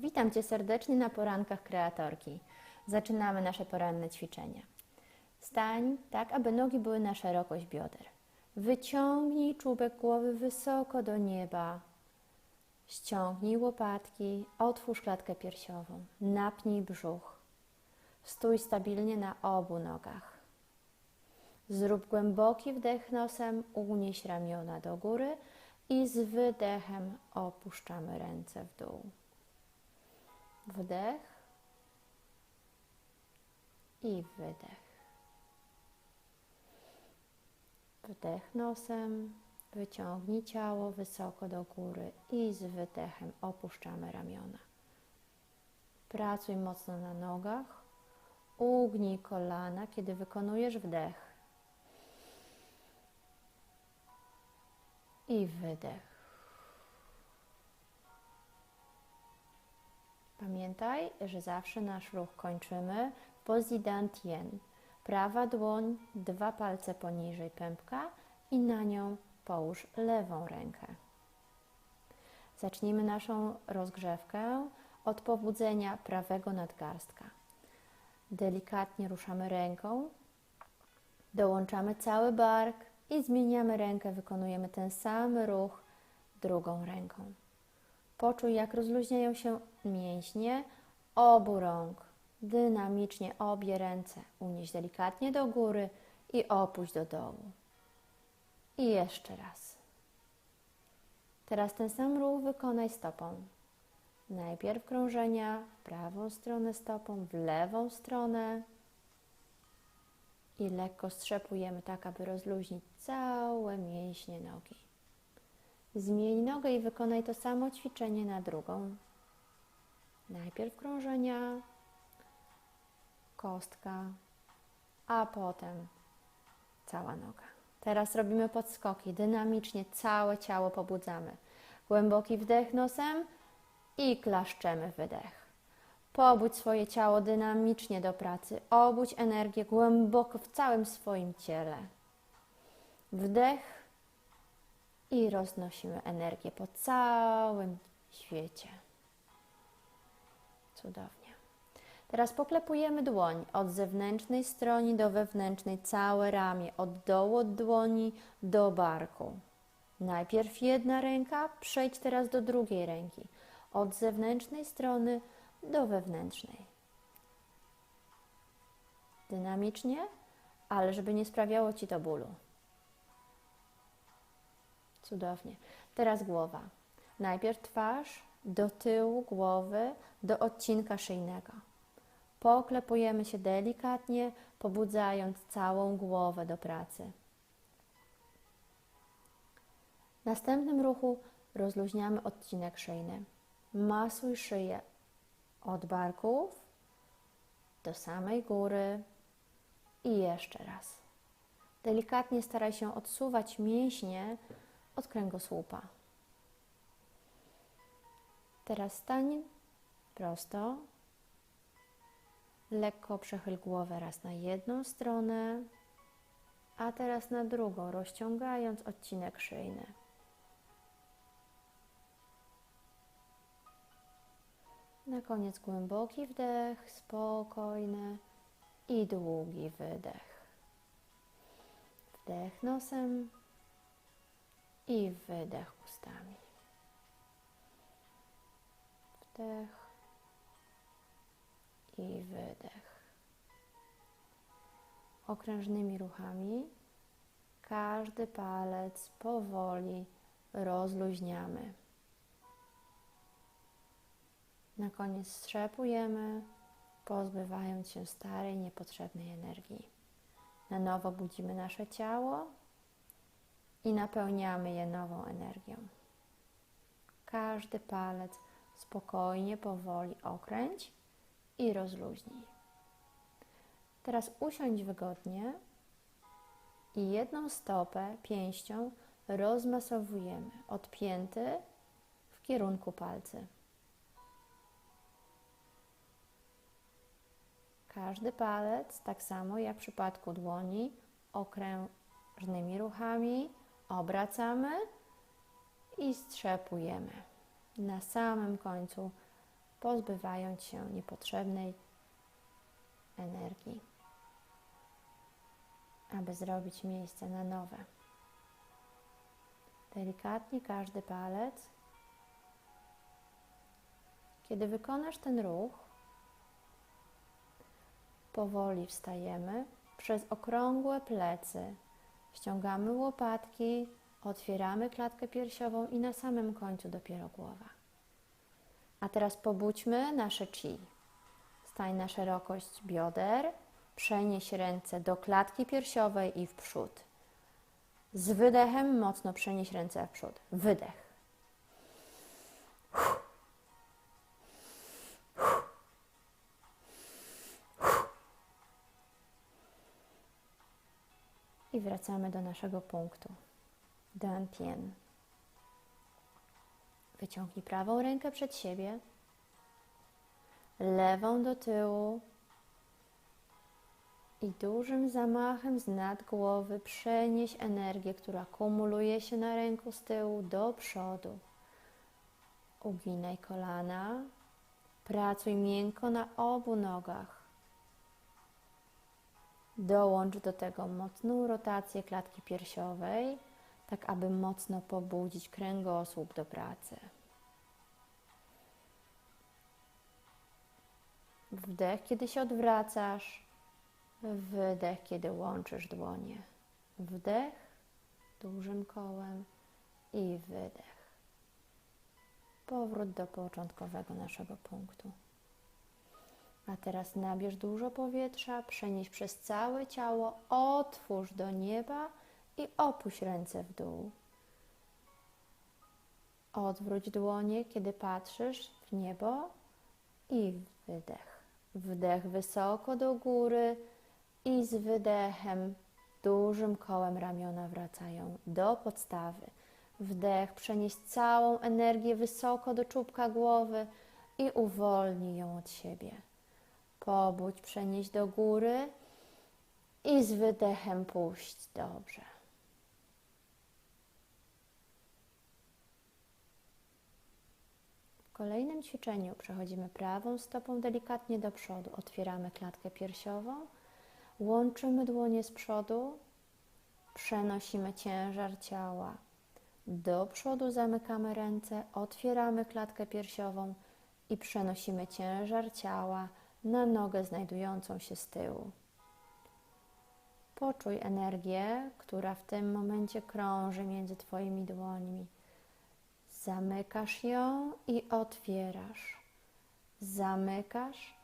Witam Cię serdecznie na porankach kreatorki. Zaczynamy nasze poranne ćwiczenia. Stań tak, aby nogi były na szerokość bioder. Wyciągnij czubek głowy wysoko do nieba. Ściągnij łopatki, otwórz klatkę piersiową, napnij brzuch. Stój stabilnie na obu nogach. Zrób głęboki wdech nosem, unieś ramiona do góry i z wydechem opuszczamy ręce w dół. Wdech i wydech. Wdech nosem, wyciągnij ciało wysoko do góry i z wydechem opuszczamy ramiona. Pracuj mocno na nogach, ugnij kolana, kiedy wykonujesz wdech. I wydech. Pamiętaj, że zawsze nasz ruch kończymy pozycji Dantien. Prawa dłoń, dwa palce poniżej pępka i na nią połóż lewą rękę. Zacznijmy naszą rozgrzewkę od pobudzenia prawego nadgarstka. Delikatnie ruszamy ręką, dołączamy cały bark i zmieniamy rękę, wykonujemy ten sam ruch drugą ręką. Poczuj, jak rozluźniają się mięśnie obu rąk. Dynamicznie obie ręce unieś delikatnie do góry i opuść do dołu. I jeszcze raz. Teraz ten sam ruch wykonaj stopą. Najpierw krążenia w prawą stronę stopą, w lewą stronę i lekko strzepujemy tak, aby rozluźnić całe mięśnie nogi. Zmień nogę i wykonaj to samo ćwiczenie na drugą. Najpierw krążenia, kostka, a potem cała noga. Teraz robimy podskoki. Dynamicznie całe ciało pobudzamy. Głęboki wdech nosem i klaszczemy wydech. Pobudź swoje ciało dynamicznie do pracy. Obudź energię głęboko w całym swoim ciele. Wdech i roznosimy energię po całym świecie. Cudownie. Teraz poklepujemy dłoń od zewnętrznej strony do wewnętrznej, całe ramię, od dołu od dłoni do barku. Najpierw jedna ręka, przejdź teraz do drugiej ręki, od zewnętrznej strony do wewnętrznej. Dynamicznie, ale żeby nie sprawiało Ci to bólu. Cudownie. Teraz głowa. Najpierw twarz do tyłu głowy, do odcinka szyjnego. Poklepujemy się delikatnie, pobudzając całą głowę do pracy. W następnym ruchu rozluźniamy odcinek szyjny. Masuj szyję od barków do samej góry i jeszcze raz. Delikatnie staraj się odsuwać mięśnie od kręgosłupa. Teraz stań prosto. Lekko przechyl głowę raz na jedną stronę, a teraz na drugą, rozciągając odcinek szyjny. Na koniec głęboki wdech, spokojny i długi wydech. Wdech nosem i wydech ustami. Wdech i wydech. Okrężnymi ruchami każdy palec powoli rozluźniamy. Na koniec strzepujemy, pozbywając się starej, niepotrzebnej energii. Na nowo budzimy nasze ciało i napełniamy je nową energią. Każdy palec spokojnie, powoli okręć i rozluźnij. Teraz usiądź wygodnie i jedną stopę pięścią rozmasowujemy od pięty w kierunku palcy. Każdy palec, tak samo jak w przypadku dłoni, okrężnymi ruchami obracamy i strzepujemy. Na samym końcu pozbywając się niepotrzebnej energii, aby zrobić miejsce na nowe. Delikatnie każdy palec. Kiedy wykonasz ten ruch, powoli wstajemy przez okrągłe plecy. Ściągamy łopatki, otwieramy klatkę piersiową i na samym końcu dopiero głowa. A teraz pobudźmy nasze chi. Stań na szerokość bioder, przenieś ręce do klatki piersiowej i w przód. Z wydechem mocno przenieś ręce w przód. Wydech. I wracamy do naszego punktu. Dantien. Wyciągnij prawą rękę przed siebie, lewą do tyłu i dużym zamachem z nad głowy przenieś energię, która kumuluje się na ręku z tyłu do przodu. Uginaj kolana, pracuj miękko na obu nogach. Dołącz do tego mocną rotację klatki piersiowej, tak aby mocno pobudzić kręgosłup do pracy. Wdech, kiedy się odwracasz, wydech, kiedy łączysz dłonie. Wdech dużym kołem i wydech. Powrót do początkowego naszego punktu. A teraz nabierz dużo powietrza, przenieś przez całe ciało, otwórz do nieba i opuść ręce w dół. Odwróć dłonie, kiedy patrzysz w niebo i wydech. Wdech wysoko do góry i z wydechem dużym kołem ramiona wracają do podstawy. Wdech, przenieś całą energię wysoko do czubka głowy i uwolnij ją od siebie. Pobudź, przenieś do góry i z wydechem puść dobrze. W kolejnym ćwiczeniu przechodzimy prawą stopą delikatnie do przodu. Otwieramy klatkę piersiową, łączymy dłonie z przodu, przenosimy ciężar ciała do przodu, zamykamy ręce, otwieramy klatkę piersiową i przenosimy ciężar ciała na nogę znajdującą się z tyłu. Poczuj energię, która w tym momencie krąży między Twoimi dłońmi. Zamykasz ją i otwierasz. Zamykasz,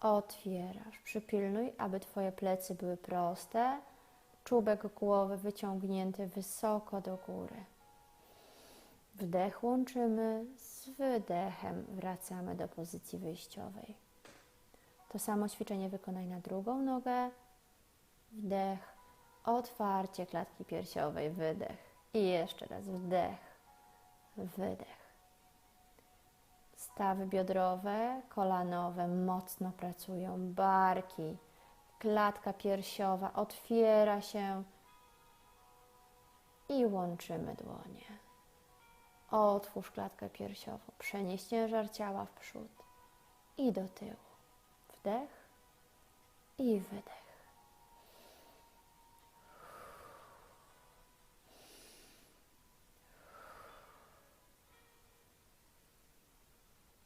otwierasz. Przypilnuj, aby Twoje plecy były proste, czubek głowy wyciągnięty wysoko do góry. Wdech łączymy z wydechem, wracamy do pozycji wyjściowej. To samo ćwiczenie wykonaj na drugą nogę. Wdech, otwarcie klatki piersiowej, wydech. I jeszcze raz wdech, wydech. Stawy biodrowe, kolanowe mocno pracują, barki, klatka piersiowa otwiera się i łączymy dłonie. Otwórz klatkę piersiową, przenieś ciężar ciała w przód i do tyłu. Wdech i wydech.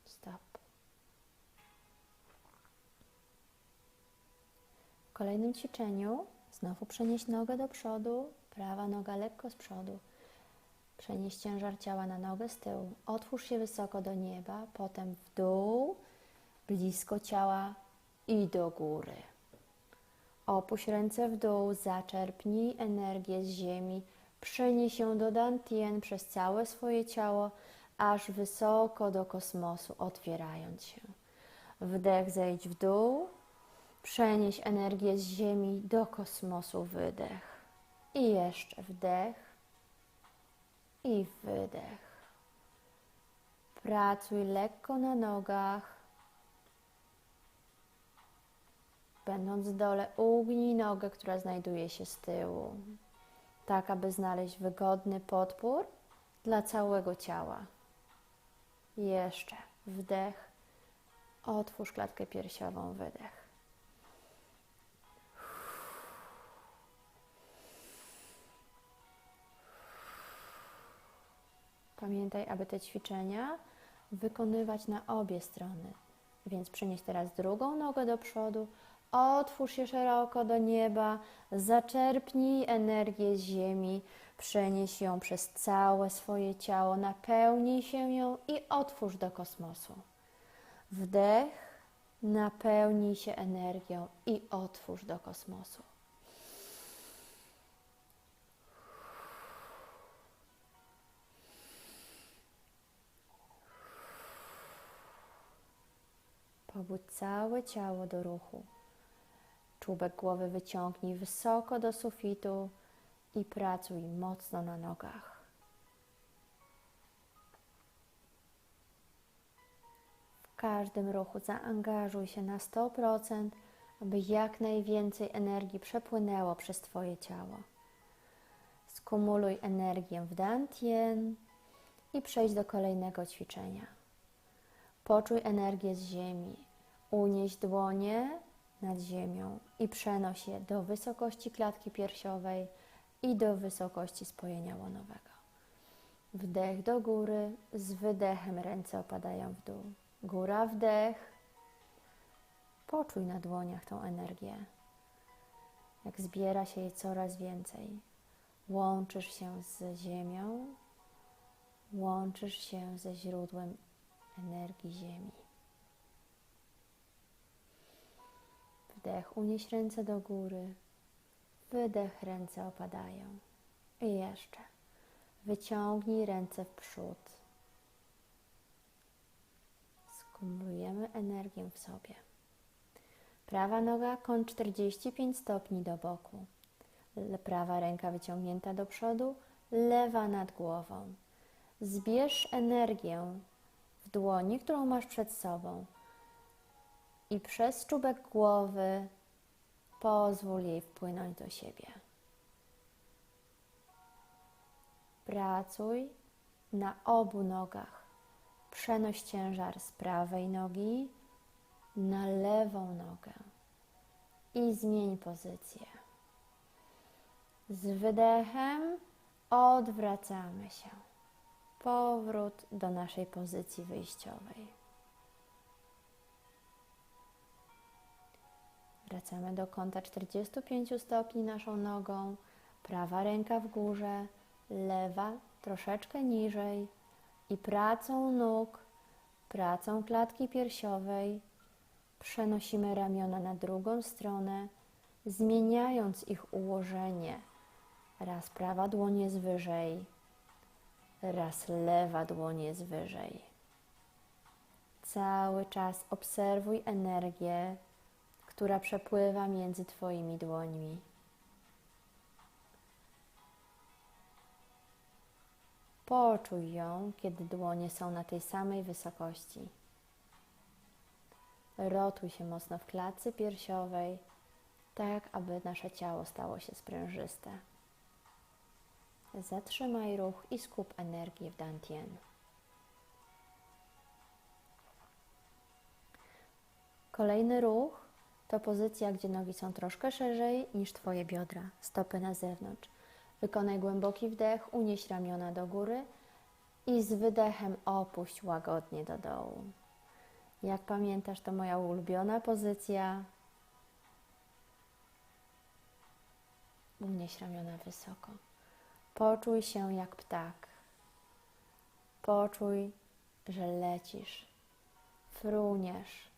Stop. W kolejnym ćwiczeniu znowu przenieś nogę do przodu, prawa noga lekko z przodu. Przenieś ciężar ciała na nogę z tyłu. Otwórz się wysoko do nieba, potem w dół, blisko ciała i do góry. Opuść ręce w dół, zaczerpnij energię z ziemi, przenieś ją do Dantien przez całe swoje ciało, aż wysoko do kosmosu, otwierając się. Wdech, zejdź w dół, przenieś energię z ziemi do kosmosu, wydech. I jeszcze wdech i wydech. Pracuj lekko na nogach. Będąc w dole, ugnij nogę, która znajduje się z tyłu, tak aby znaleźć wygodny podpór dla całego ciała. Jeszcze wdech, Otwórz klatkę piersiową, wydech. Pamiętaj, aby te ćwiczenia wykonywać na obie strony. Więc przenieś teraz drugą nogę do przodu, otwórz się szeroko do nieba, zaczerpnij energię z ziemi, przenieś ją przez całe swoje ciało, napełnij się ją i otwórz do kosmosu. Wdech, napełnij się energią i otwórz do kosmosu. Pobudź całe ciało do ruchu. Czubek głowy wyciągnij wysoko do sufitu i pracuj mocno na nogach. W każdym ruchu zaangażuj się na 100%, aby jak najwięcej energii przepłynęło przez Twoje ciało. Skumuluj energię w Dantien i przejdź do kolejnego ćwiczenia. Poczuj energię z ziemi. Unieś dłonie nad ziemią i przenoś je do wysokości klatki piersiowej i do wysokości spojenia łonowego. Wdech do góry, z wydechem ręce opadają w dół. Góra, wdech. Poczuj na dłoniach tą energię. Jak zbiera się jej coraz więcej. Łączysz się z ziemią, łączysz się ze źródłem energii Ziemi. Wdech, unieś ręce do góry. Wydech, ręce opadają. I jeszcze. Wyciągnij ręce w przód. Skumulujemy energię w sobie. Prawa noga kąt 45 stopni do boku. Prawa ręka wyciągnięta do przodu, lewa nad głową. Zbierz energię w dłoni, którą masz przed sobą. I przez czubek głowy pozwól jej wpłynąć do siebie. Pracuj na obu nogach. Przenoś ciężar z prawej nogi na lewą nogę i zmień pozycję. Z wydechem odwracamy się powrót do naszej pozycji wyjściowej. Wracamy do kąta 45 stopni naszą nogą, prawa ręka w górze, lewa troszeczkę niżej i pracą nóg, pracą klatki piersiowej przenosimy ramiona na drugą stronę, zmieniając ich ułożenie. Raz prawa dłoń jest wyżej, raz lewa dłoń jest wyżej. Cały czas obserwuj energię, która przepływa między Twoimi dłońmi. Poczuj ją, kiedy dłonie są na tej samej wysokości. Rotuj się mocno w klatce piersiowej, tak aby nasze ciało stało się sprężyste. Zatrzymaj ruch i skup energię w Dantien. Kolejny ruch to pozycja, gdzie nogi są troszkę szerzej niż Twoje biodra, stopy na zewnątrz. Wykonaj głęboki wdech, unieś ramiona do góry i z wydechem opuść łagodnie do dołu. Jak pamiętasz, to moja ulubiona pozycja. Unieś ramiona wysoko. Poczuj się jak ptak. Poczuj, że lecisz, fruniesz.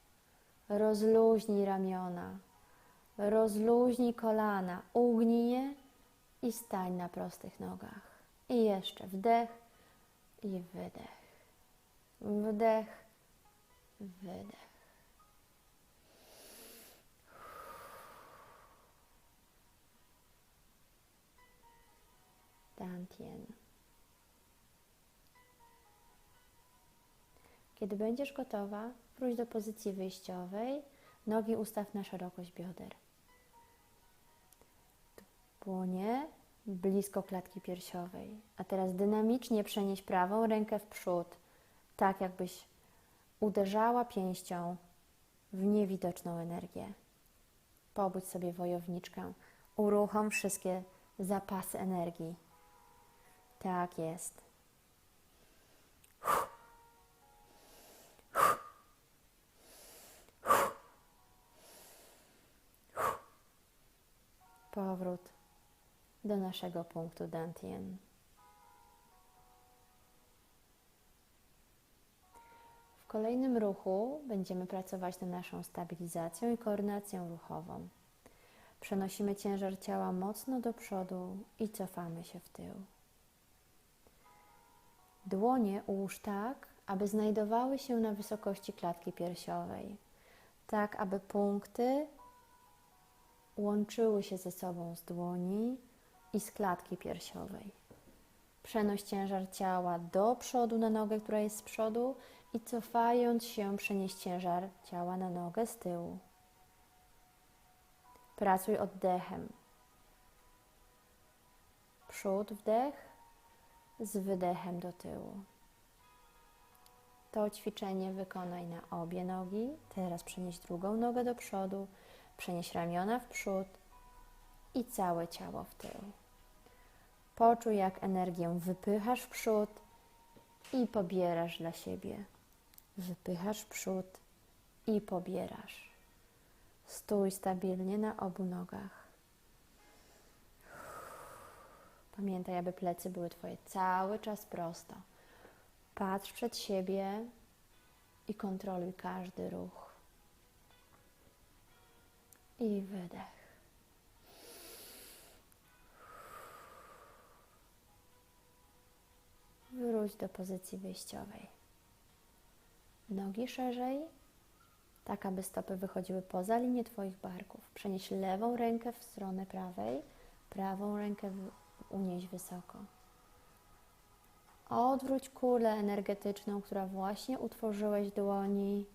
Rozluźnij ramiona, rozluźnij kolana, ugnij je i stań na prostych nogach. I jeszcze wdech i wydech. Wdech, wydech. Dantien. Kiedy będziesz gotowa, wróć do pozycji wyjściowej. Nogi ustaw na szerokość bioder. Dłonie blisko klatki piersiowej. A teraz dynamicznie przenieś prawą rękę w przód, tak jakbyś uderzała pięścią w niewidoczną energię. Pobudź sobie wojowniczkę, uruchom wszystkie zapasy energii. Tak jest. Powrót do naszego punktu Dantien. W kolejnym ruchu będziemy pracować nad naszą stabilizacją i koordynacją ruchową. Przenosimy ciężar ciała mocno do przodu i cofamy się w tył. Dłonie ułóż tak, aby znajdowały się na wysokości klatki piersiowej, tak aby punkty łączyły się ze sobą z dłoni i z klatki piersiowej. Przenoś ciężar ciała do przodu na nogę, która jest z przodu i cofając się przenieś ciężar ciała na nogę z tyłu. Pracuj oddechem. Przód, wdech z wydechem do tyłu. To ćwiczenie wykonaj na obie nogi. Teraz przenieś drugą nogę do przodu, przenieś ramiona w przód i całe ciało w tył. Poczuj, jak energię wypychasz w przód i pobierasz dla siebie. Wypychasz w przód i pobierasz. Stój stabilnie na obu nogach. Pamiętaj, aby plecy były Twoje cały czas prosto. Patrz przed siebie i kontroluj każdy ruch. I wydech. Wróć do pozycji wyjściowej. Nogi szerzej, tak aby stopy wychodziły poza linię Twoich barków. Przenieś lewą rękę w stronę prawej, prawą rękę unieś wysoko. Odwróć kulę energetyczną, która właśnie utworzyłeś dłoni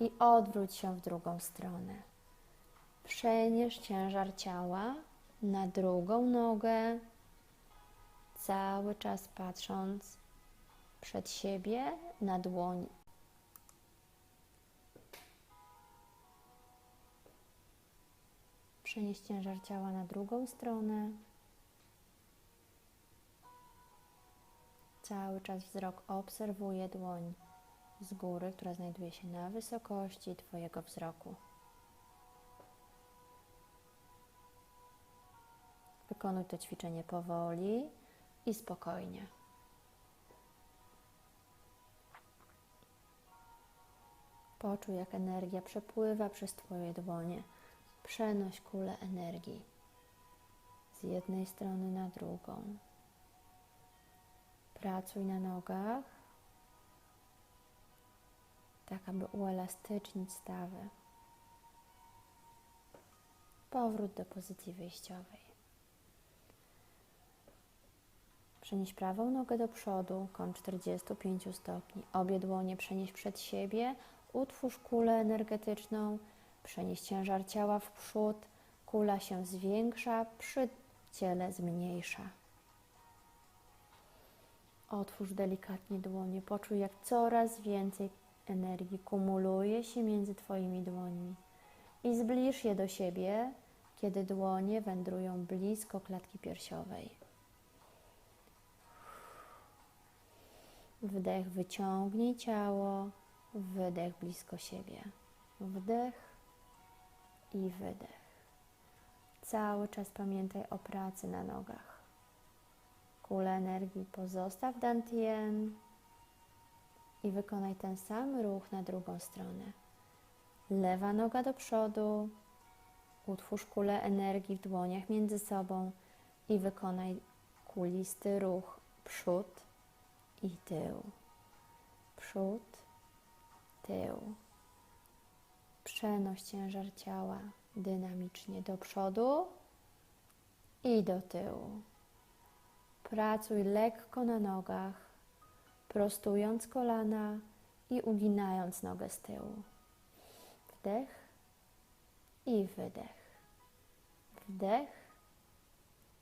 i odwróć się w drugą stronę. Przenieś ciężar ciała na drugą nogę, cały czas patrząc przed siebie na dłoń. Przenieś ciężar ciała na drugą stronę. Cały czas wzrok obserwuje dłoń z góry, która znajduje się na wysokości Twojego wzroku. Wykonuj to ćwiczenie powoli i spokojnie. Poczuj, jak energia przepływa przez Twoje dłonie. Przenoś kulę energii z jednej strony na drugą. Pracuj na nogach, tak aby uelastycznić stawy. Powrót do pozycji wyjściowej. Przenieś prawą nogę do przodu, kąt 45 stopni. Obie dłonie przenieś przed siebie, utwórz kulę energetyczną, przenieś ciężar ciała w przód, kula się zwiększa, przy ciele zmniejsza. Otwórz delikatnie dłonie, poczuj jak coraz więcej energii kumuluje się między Twoimi dłońmi i zbliż je do siebie, kiedy dłonie wędrują blisko klatki piersiowej. Wdech, wyciągnij ciało, wydech blisko siebie. Wdech i wydech. Cały czas pamiętaj o pracy na nogach kulę energii pozostaw dantien i wykonaj ten sam ruch na drugą stronę. Lewa noga do przodu, utwórz kulę energii w dłoniach między sobą i wykonaj kulisty ruch przód i tył. Przód, tył. Przenoś ciężar ciała dynamicznie do przodu i do tyłu. Pracuj lekko na nogach, prostując kolana i uginając nogę z tyłu. Wdech i wydech. Wdech,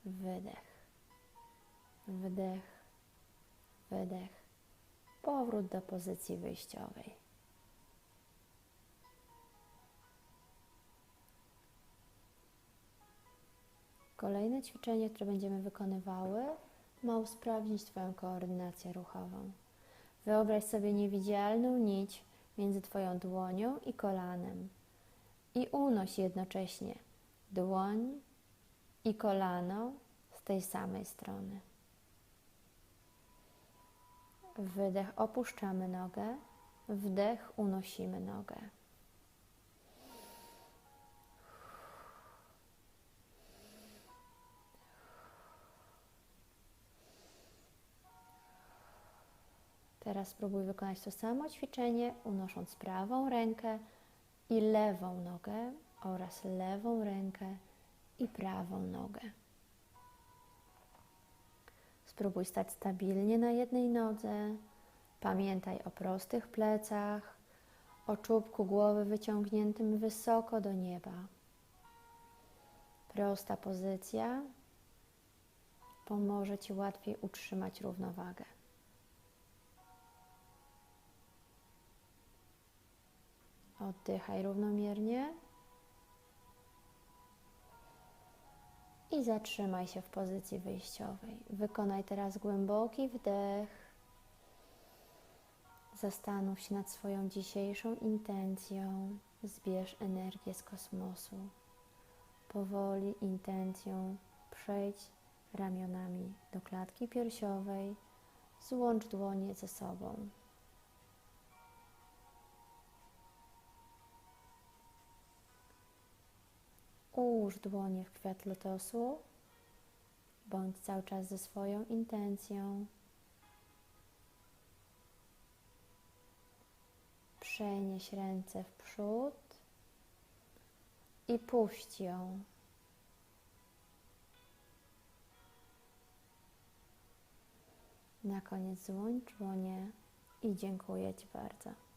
wydech. Wdech, wydech, powrót do pozycji wyjściowej. Kolejne ćwiczenie, które będziemy wykonywały, ma usprawnić Twoją koordynację ruchową. Wyobraź sobie niewidzialną nić między Twoją dłonią i kolanem i unoś jednocześnie dłoń i kolano z tej samej strony. Wydech opuszczamy nogę, wdech unosimy nogę. Teraz spróbuj wykonać to samo ćwiczenie, unosząc prawą rękę i lewą nogę oraz lewą rękę i prawą nogę. Spróbuj stać stabilnie na jednej nodze. Pamiętaj o prostych plecach, o czubku głowy wyciągniętym wysoko do nieba. Prosta pozycja pomoże Ci łatwiej utrzymać równowagę. Oddychaj równomiernie i zatrzymaj się w pozycji wyjściowej. Wykonaj teraz głęboki wdech. Zastanów się nad swoją dzisiejszą intencją. Zbierz energię z kosmosu. Powoli intencją przejdź ramionami do klatki piersiowej. Złącz dłonie ze sobą. Ułóż dłonie w kwiat lotosu, bądź cały czas ze swoją intencją. Przenieś ręce w przód i puść ją. Na koniec złącz dłonie i dziękuję Ci bardzo.